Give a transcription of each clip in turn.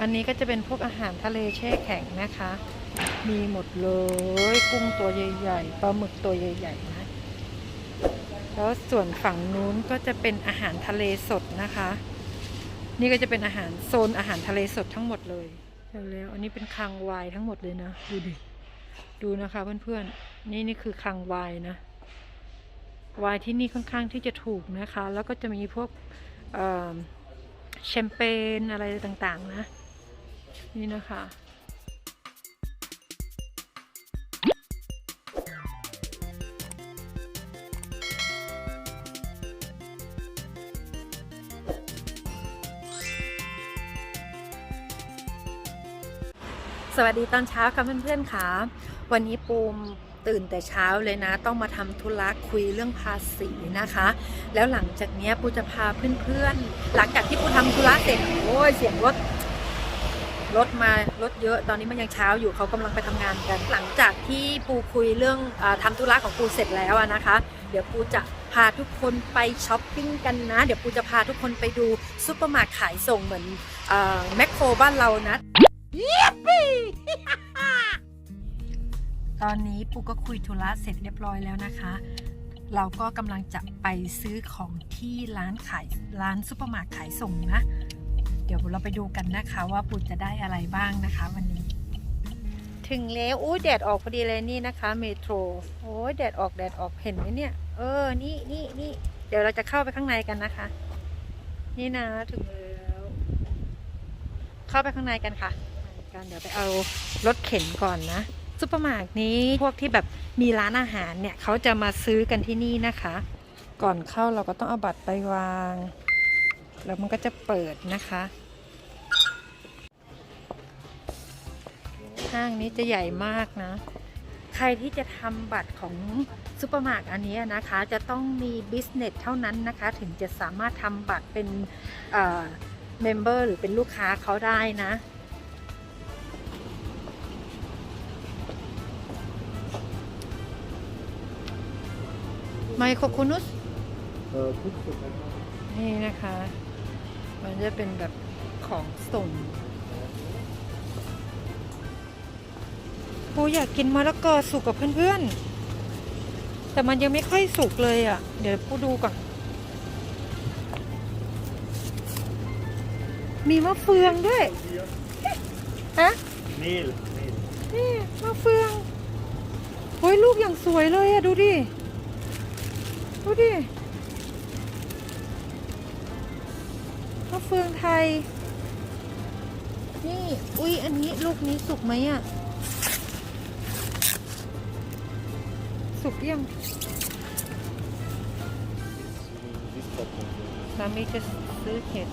อันนี้ก็จะเป็นพวกอาหารทะเลแช่แข็งนะคะ มีหมดเลย กุ้งตัวใหญ่ๆปลาหมึกตัวใหญ่ๆนะ แล้วส่วนฝั่งนู้นก็จะเป็นอาหารทะเลสดนะคะ นี่ก็จะเป็นอาหารโซนอาหารทะเลสดทั้งหมดเลยแล้วอันนี้เป็นคลังวายทั้งหมดเลยนะดูดิดูนะคะเพื่อนๆนี่นี่คือคลังวายนะวายที่นี่ค่อนข้างที่จะถูกนะคะ แล้วก็จะมีพวกแชมเปญอะไรต่างๆนะ นี่นะคะ สวัสดีตอนเช้าค่ะเพื่อนๆค่ะ วันนี้ปูมตื่นแต่เช้าเลยนะ ต้องมาทำธุระคุยเรื่องภาษีนะคะ แล้วหลังจากนี้ปูจะพาเพื่อนๆ หลังจากที่ปูทำธุระเสร็จโอ้ยเสียงรถ รถมารถเยอะตอนนี้มันยังเช้าอยู่เขากำลังไปทำงานกัน หลังจากที่ปูคุยเรื่องอาทำธุระของปูเสร็จแล้วอะนะคะ เดี๋ยวปูจะพาทุกคนไปช้อปปิ้งกันนะ เดี๋ยวปูจะพาทุกคนไปดูซุปเปอร์มาร์ทขายส่งเหมือนแมคโครบ้านเรานะตอนนี้ปูก็คุยธุระเสร็จเรียบร้อยแล้วนะคะ เราก็กำลังจะไปซื้อของที่ร้านขายร้านซุปเปอร์มาร์ทขายส่งนะเดี๋ยวเราไปดูกันนะคะว่าปูจะได้อะไรบ้างนะคะ วันนี้ ถึงแล้วอู้แดดออกพอดีเลยนี่นะคะ เมโทรโอ้ยแดดออกแดดออกเห็นไหมเนี่ย เออนี่นี่นี่เดี๋ยวเราจะเข้าไปข้างในกันนะคะ นี่นะถึงแล้ว เข้าไปข้างในกันค่ะกันเดี๋ยวไปเอารถเข็นก่อนนะซุปเปอร์มาร์ทนี้พวกที่แบบมีร้านอาหารเนี่ยเขาจะมาซื้อกันที่นี่นะคะ ก่อนเข้าเราก็ต้องเอาบัตรไปวาง แล้วมันก็จะเปิดนะคะ ห้างนี้จะใหญ่มากนะ ใครที่จะทำบัตรของซูเปอร์มาร์ทอันนี้นะคะ จะต้องมีบิสเนสเท่านั้นนะคะ ถึงจะสามารถทำบัตรเป็นเมมเบอร์หรือเป็นลูกค้าเขาได้นะไมโครคุนุสเออทุกสุดนะครับนี่นะคะ มันจะเป็นแบบของส่งปูอยากกินมะละกอสุกกับเพื่อนๆ แต่มันยังไม่ค่อยสุกเลยอะ่ะ เดี๋ยวปูดูก่อน มีมะเฟืองด้วย ฮะ นี่เหรอนี่นี่มะเฟืองโอ้ยลูกอย่างสวยเลยอะดูดิ ดูดิ เฟืองไทย นี่ อุ้ยอันนี้ลูกนี้สุกไหมอะสุกยังดิสก์ท็อปของผมสามีจะซื้อเห็ด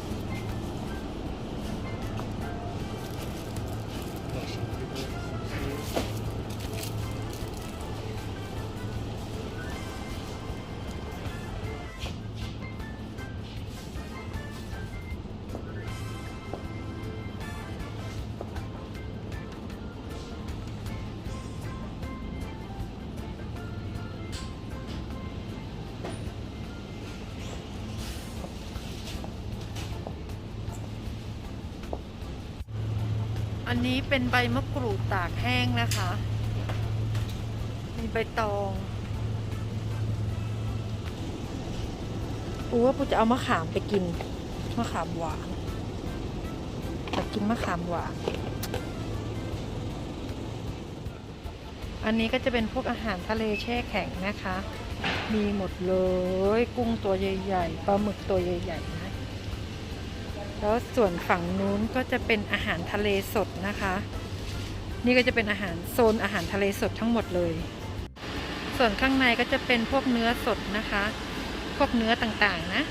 อันนี้เป็นใบมะกรูดตากแห้งนะคะ มีใบตองปูว่าปูจะเอามะขามไปกิน มะขามหวานอยากกินมะขามหวาน อันนี้ก็จะเป็นพวกอาหารทะเลแช่แข็งนะคะ มีหมดเลย กุ้งตัวใหญ่ ๆ ปลาหมึกตัวใหญ่ ๆ นะ แล้วส่วนฝั่งนู้นก็จะเป็นอาหารทะเลสดนะคะ นี่ก็จะเป็นอาหารโซนอาหารทะเลสดทั้งหมดเลย ส่วนข้างในก็จะเป็นพวกเนื้อสดนะคะ พวกเนื้อต่างๆนะ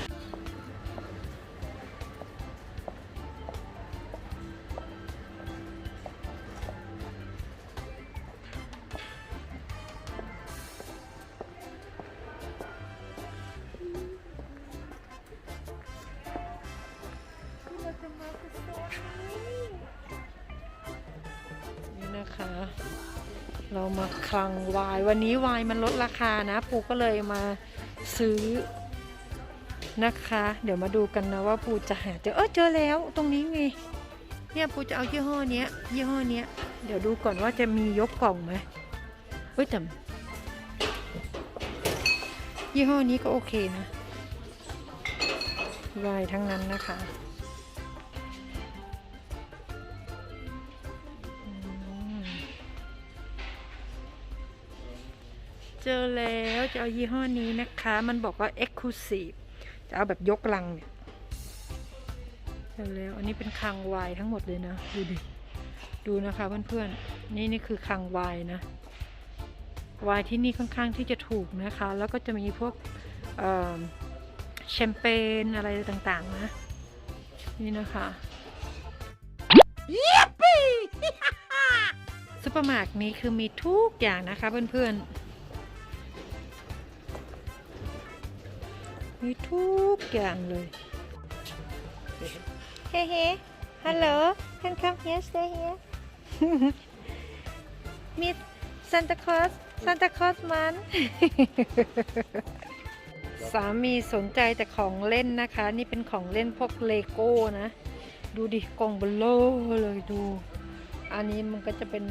เรามาคลังวาย วันนี้วายมันลดราคานะ ปูก็เลยมาซื้อนะคะ เดี๋ยวมาดูกันนะว่าปูจะหาเจอเออเจอแล้วตรงนี้ไงเนี่ยปูจะเอายี่ห้อเนี้ยยี่ห้อเนี้ยเดี๋ยวดูก่อนว่าจะมียกกล่องไหมเฮ้ยแต่ยี่ห้อนี้ก็โอเคนะลายทั้งนั้นนะคะ เจอแล้วจะเอายี่ห้อนี้นะคะ มันบอกว่า Exclusive จะเอาแบบยกลังเนี่ยเจอแล้วอันนี้เป็นคลังวายทั้งหมดเลยนะ ดูดิ ดูนะคะเพื่อนๆ นี่นี่คือคลังวายนะวายที่นี่ค่อนข้างที่จะถูกนะคะ แล้วก็จะมีพวกเอ่อแชมเปญอะไรต่างๆนะ นี่นะคะซุปเปอร์มาร์ทนี้คือมีทุกอย่างนะคะเพื่อนๆ ทุกอย่างเลย เฮ้เฮ้ฮัลโหล can come here stay here มีซันตาคลอสซันตาคลอสมันสามีสนใจแต่ของเล่นนะคะ นี่เป็นของเล่นพวกเลโก้นะ ดูดิกล่องเบลโลเลยดู อันนี้มันก็จะเป็น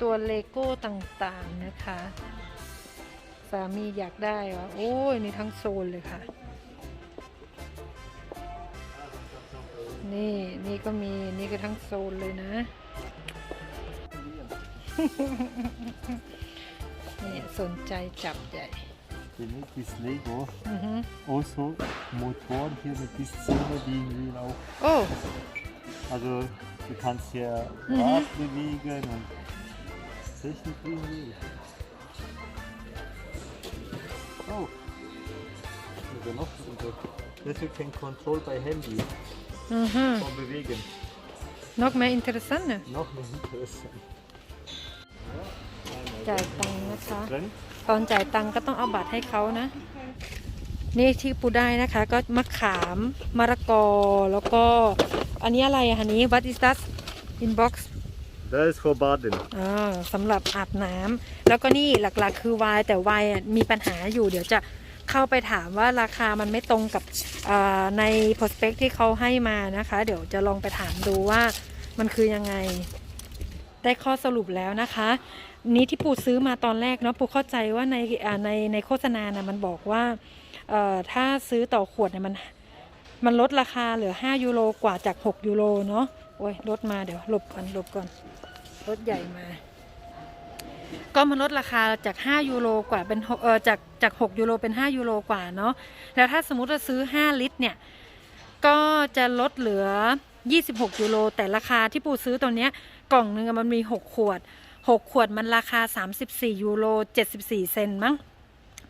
ตัวเลโก้ต่างๆนะคะามีอยากได้วะโอ้ยนี่ทั้งโซนเลยค่ะ นี่นี่ก็มีนี่ก็ทั้งโซนเลยนะ นี่สนใจจับใหญ่ Den mit ist Lego. อือฮึ Also Motoren hier mit bis Silber liegen auch. โอ้ Also du kannst hier Mhm. Rad bewegen und Technik irgendwie. Oh. Also noch so. Das you can control by Handy อือฮึ vom Bewegen. นกแม่อินเทอร์สันน่ะ Noch mehr interessant. จ่ายตังค์นะคะ Drin. ตอนจ่ายตังค์ก็ต้องเอาบัตรให้เขานะ นี่ที่ปูได้นะคะ ก็มะขามมะละกอแล้วก็ อันนี้อะไรอะคะนี้ what is that inbox Das ist for Baden. อ่าสำหรับอาบน้ำแล้วก็นี่หลักๆ คือวายแต่วายอะมีปัญหาอยู่เดี๋ยวจะเข้าไปถามว่าราคามันไม่ตรงกับอ่าใน prospect ที่เขาให้มานะคะ เดี๋ยวจะลองไปถามดูว่ามันคือยังไง ได้ข้อสรุปแล้วนะคะ นี้ที่ปู่ซื้อมาตอนแรกเนาะปู่เข้าใจว่าในอ่าในในโฆษณานะมันบอกว่าเอ่อถ้าซื้อต่อขวดเนี่ยมัน มันลดราคาเหลือ 5 ยูโรกว่าจาก 6 ยูโรเนาะโอ้ยลดมาเดี๋ยวหลบก่อนหลบก่อน รถใหญ่มา ก็มันลดราคาจาก 5 ยูโรกว่าเป็นหกเออจากจาก 6 ยูโรเป็น 5 ยูโรกว่าเนาะแล้วถ้าสมมติเราซื้อ 5 ลิตรเนี่ย ก็จะลดเหลือ 26 ยูโรแต่ราคาที่ปูซื้อตัวเนี้ยกล่องหนึงมันมี 6 ขวด 6 ขวดมันราคา 34 ยูโร 74 เซนต์มั้ง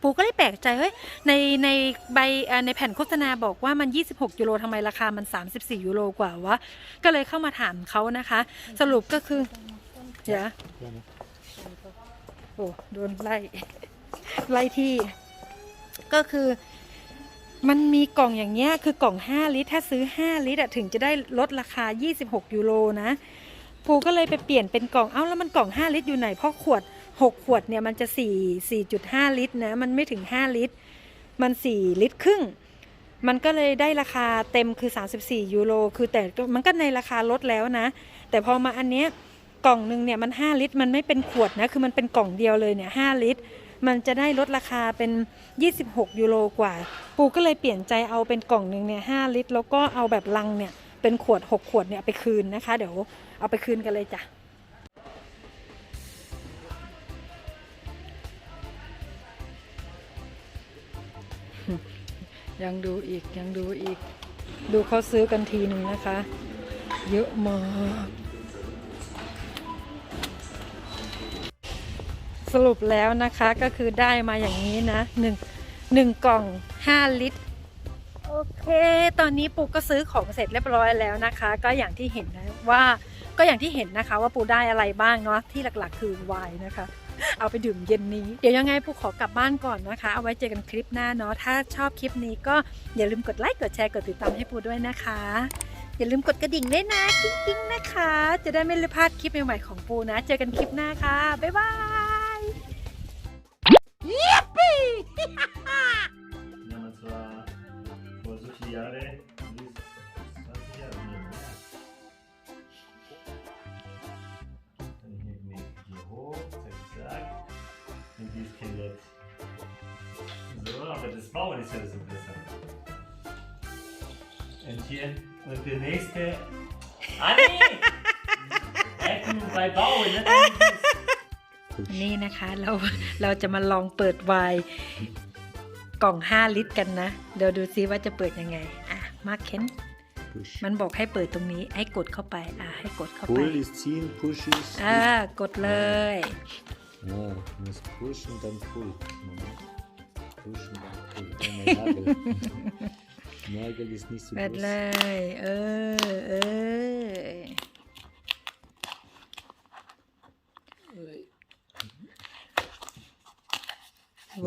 ปูก็เลยแปลกใจเฮ้ยในในใบในแผ่นโฆษณาบอกว่ามัน 26 ยูโรทำไมราคามัน 34 ยูโรกว่าวะ ก็เลยเข้ามาถามเขานะคะ สรุปก็คือ อยว Gerne. โอ้โดนไล่ ไล่ที่ ก็คือมันมีกล่องอย่างเงี้ยคือกล่อง 5 ลิตร ถ้าซื้อ 5 ลิตรอะถึงจะได้ลดราคา 26 ยูโรนะปูก็เลยไปเปลี่ยนเป็นกล่องเอ้าแล้วมันกล่อง 5 ลิตรอยู่ไหนเพราะขวด 6 ขวดเนี่ยมันจะ 4 4.5 ลิตรนะมันไม่ถึง 5 ลิตร มัน 4 ลิตรครึ่ง มันก็เลยได้ราคาเต็มคือ 34 ยูโรคือแต่มันก็ในราคาลดแล้วนะ แต่พอมาอันเนี้ย กล่องหนึ่งเนี่ยมัน 5 ลิตร มันไม่เป็นขวดนะคือมันเป็นกล่องเดียวเลยเนี่ย5ลิตร มันจะได้ลดราคาเป็น 26 ยูโรกว่า ปูก็เลยเปลี่ยนใจเอาเป็นกล่องหนึ่งเนี่ย5ลิตร แล้วก็เอาแบบลังเนี่ยเป็นขวด 6 ขวดเนี่ยเอาไปคืนนะคะ เดี๋ยวเอาไปคืนกันเลยจ้ะยังดูอีกยังดูอีก ดูเขาซื้อกันทีหนึ่งนะคะ เยอะมาก สรุปแล้วนะคะก็คือได้มาอย่างนี้นะหนึ่งหนึ่งกล่อง 5 ลิตร โอเค ตอนนี้ปูก็ซื้อของเสร็จเรียบร้อยแล้วนะคะ ก็อย่างที่เห็นนะว่าก็อย่างที่เห็นนะคะว่าปูได้อะไรบ้างเนาะที่หลักๆ คือไวน์นะคะ เอาไปดื่มเย็นนี้ เดี๋ยวยังไงปูขอกลับบ้านก่อนนะคะ เอาไว้เจอกันคลิปหน้าเนาะถ้าชอบคลิปนี้ก็อย่าลืมกดไลค์กดแชร์กดติดตามให้ปูด้วยนะคะ อย่าลืมกดกระดิ่งด้วยนะกิ๊งๆนะคะ จะได้ไม่พลาดคลิปใหม่ๆของปูนะ เจอกันคลิปหน้าค่ะบ๊ายบาย Yippie! ja, das war vor so vielen Jahren. 20 Jahre Dann hier mit hier hoch, zack, zack. Und dieses Skelett. So, aber das Bauen ist ja das Interessante. Und hier, und der nächste. Anni! Ecken bei Bauen, ne? นี่นะคะเราเราจะมาลองเปิดไวน์กล่อง 5 ลิตรกันนะ เดี๋ยวดูซิว่าจะเปิดยังไง อะ มาเค้น Push. มันบอกให้เปิดตรงนี้ ให้กดเข้าไป อะ ให้กดเข้าไป Pull ist ziehen, Push ist. อ่ากดเลย Ja, du musst Push und dann Pull. Moment. Push und dann Pull. Oh, mein Nagel. Nagel ist nicht so เปิดเล groß. ยเออ เออ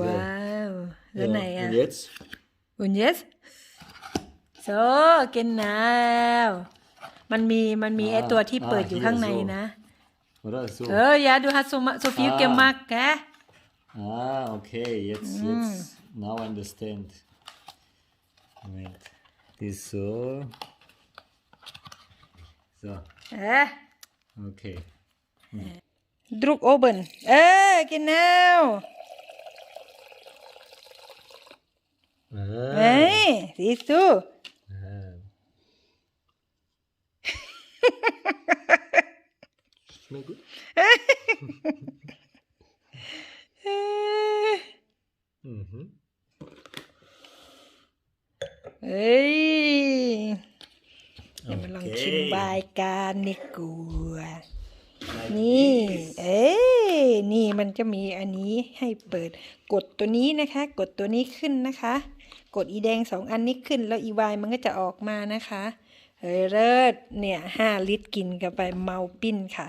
ว้าว แล้วไหน Ja, อะ Und jetzt? Und jetzt? So genau มันมีมันมีไออ่าตัวที่เปิดอยู่อ่าข้างใน hier so นะ Oder so? เออ ja du hast so ma- so viel Ah. gemacht gell Ah, okay, jetzt, jetzt, now I understand. Moment. Das so. So, เออ okay. Druck oben เอ อ genau Ah, เฮ้ย siehst du ah. Schmeckt gut? เออ Mhm. เฮ้ยเดี๋ยวมาลองชิม Okay. บายกันดีกว่า Like นี่ this. เอ้ยนี่มันจะมีอันนี้ให้เปิด กดตัวนี้นะคะ กดตัวนี้ขึ้นนะคะ กดอีแดงสองอันนี้ขึ้นแล้วอีวายมันก็จะออกมานะคะเฮ้ยเลิศเนี่ยห้าลิตรกินกันไปเมาปิ้นค่ะ